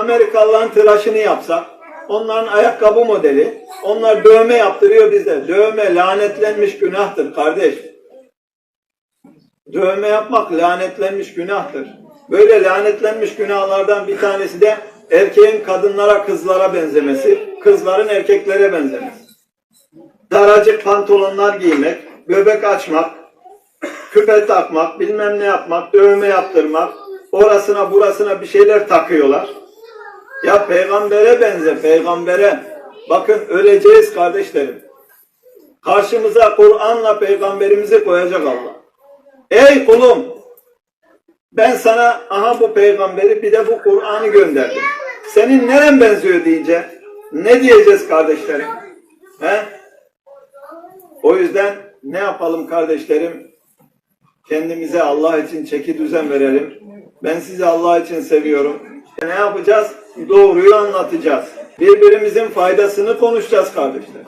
Amerikalıların tıraşını yapsak, onların ayakkabı modeli, onlar dövme yaptırıyor bize. Dövme lanetlenmiş günahtır kardeş. Dövme yapmak lanetlenmiş günahtır. Böyle lanetlenmiş günahlardan bir tanesi de erkeğin kadınlara, kızlara benzemesi, kızların erkeklere benzemesi. Daracık pantolonlar giymek, göbek açmak, küpe takmak, bilmem ne yapmak, dövme yaptırmak, orasına burasına bir şeyler takıyorlar. Ya peygambere benze, peygambere. Bakın öleceğiz kardeşlerim. Karşımıza Kur'an'la peygamberimizi koyacak Allah. Ey kulum! Ben sana aha bu peygamberi bir de bu Kur'an'ı gönderdim. Senin neren benziyor diyeceğim. Ne diyeceğiz kardeşlerim? He? O yüzden ne yapalım kardeşlerim? Kendimize Allah için çeki düzen verelim. Ben sizi Allah için seviyorum. Ne yapacağız? Doğruyu anlatacağız. Birbirimizin faydasını konuşacağız kardeşler.